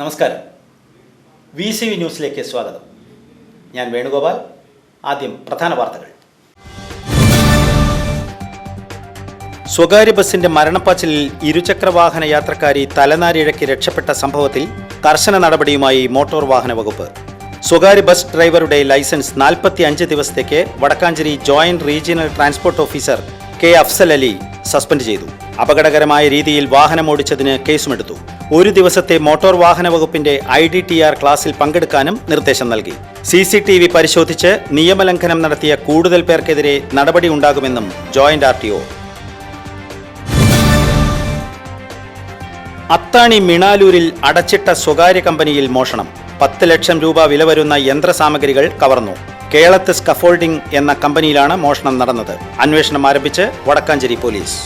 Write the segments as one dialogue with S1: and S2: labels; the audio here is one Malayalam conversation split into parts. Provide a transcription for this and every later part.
S1: നമസ്കാരം. വി സി വി ന്യൂസിലേക്ക് സ്വാഗതം. ഞാൻ വേണുഗോപാൽ. ആദ്യം പ്രധാന വാർത്തകൾ. സ്വകാര്യ ബസിന്റെ മരണപ്പാച്ചിലിൽ ഇരുചക്രവാഹന യാത്രക്കാരി തലനാരിഴയ്ക്ക് രക്ഷപ്പെട്ട സംഭവത്തിൽ കർശന നടപടിയുമായി മോട്ടോർ വാഹന വകുപ്പ്. സ്വകാര്യ ബസ് ഡ്രൈവറുടെ ലൈസൻസ് നാൽപ്പത്തി അഞ്ച് ദിവസത്തേക്ക് Vadakkanchery joint regional transport officer K Afsal Ali suspend ചെയ്തു. അപകടകരമായ രീതിയിൽ വാഹനം വാഹനമോടിച്ചതിന് കേസുമെടുത്തു. ഒരു ദിവസത്തെ മോട്ടോർ വാഹന വകുപ്പിന്റെ ഐ ഡി ടി ആർ ക്ലാസ്സിൽ പങ്കെടുക്കാനും നിർദ്ദേശം നൽകി. സി സി ടി വി പരിശോധിച്ച് നിയമലംഘനം നടത്തിയ കൂടുതൽ പേർക്കെതിരെ നടപടി ഉണ്ടാകുമെന്നും joint R T O. Athani മിണാലൂരിൽ അടച്ചിട്ട സ്വകാര്യ കമ്പനിയിൽ മോഷണം. പത്ത് ലക്ഷം രൂപ വില വരുന്ന യന്ത്രസാമഗ്രികൾ കവർന്നു. കേളത്ത് സ്കഫോൾഡിംഗ് എന്ന കമ്പനിയിലാണ് മോഷണം നടന്നത്. അന്വേഷണം ആരംഭിച്ച് വടക്കാഞ്ചേരി പോലീസ്.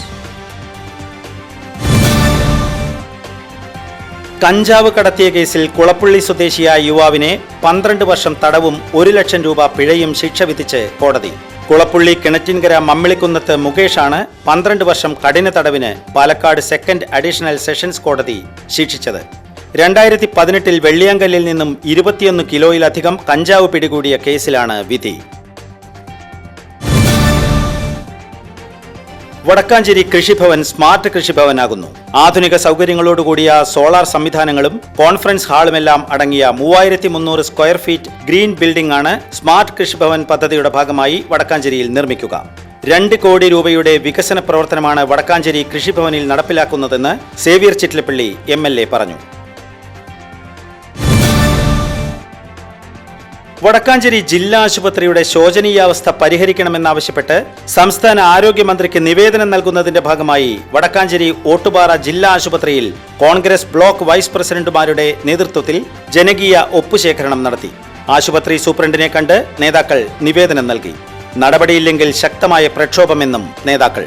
S1: കഞ്ചാവ് കടത്തിയ കേസിൽ കുളപ്പുള്ളി സ്വദേശിയായ യുവാവിനെ പന്ത്രണ്ട് വർഷം തടവും ഒരു ലക്ഷം രൂപ പിഴയും ശിക്ഷ വിധിച്ച് കോടതി. കുളപ്പുള്ളി കിണറ്റിൻകര മമ്മിളിക്കുന്നത്ത് മുകേഷാണ് പന്ത്രണ്ട് വർഷം കഠിന തടവിന് പാലക്കാട് സെക്കൻഡ് അഡീഷണൽ സെഷൻസ് കോടതി ശിക്ഷിച്ചത്. രണ്ടായിരത്തി പതിനെട്ടിൽ വെള്ളിയാങ്കല്ലിൽ നിന്നും ഇരുപത്തിയൊന്ന് കിലോയിലധികം കഞ്ചാവ് പിടികൂടിയ കേസിലാണ് വിധി. വടക്കാഞ്ചേരി കൃഷിഭവൻ സ്മാർട്ട് കൃഷിഭവനാകുന്നു. ആധുനിക സൗകര്യങ്ങളോടുകൂടിയ സോളാർ സംവിധാനങ്ങളും കോൺഫറൻസ് ഹാളുമെല്ലാം അടങ്ങിയ മൂവായിരത്തി മുന്നൂറ് സ്ക്വയർ ഫീറ്റ് ഗ്രീൻ ബിൽഡിംഗ് ആണ് സ്മാർട്ട് കൃഷിഭവൻ പദ്ധതിയുടെ ഭാഗമായി വടക്കാഞ്ചേരിയിൽ നിർമ്മിക്കുക. രണ്ട് കോടി രൂപയുടെ വികസന പ്രവർത്തനമാണ് വടക്കാഞ്ചേരി കൃഷിഭവനിൽ നടപ്പിലാക്കുന്നതെന്ന് സേവ്യർ ചിറ്റിലപ്പള്ളി എം പറഞ്ഞു. വടക്കാഞ്ചേരി ജില്ലാ ആശുപത്രിയുടെ ശോചനീയാവസ്ഥ പരിഹരിക്കണമെന്നാവശ്യപ്പെട്ട് സംസ്ഥാന ആരോഗ്യമന്ത്രിക്ക് നിവേദനം നൽകുന്നതിന്റെ ഭാഗമായി വടക്കാഞ്ചേരി ഓട്ടുപാറ ജില്ലാ ആശുപത്രിയിൽ കോൺഗ്രസ് ബ്ലോക്ക് വൈസ് പ്രസിഡന്റുമാരുടെ നേതൃത്വത്തിൽ ജനകീയ ഒപ്പുശേഖരണം നടത്തി. ആശുപത്രി സൂപ്രണ്ടിനെ കണ്ട് നേതാക്കൾ നിവേദനം നൽകി. നടപടിയില്ലെങ്കിൽ ശക്തമായ പ്രക്ഷോഭമെന്നും നേതാക്കൾ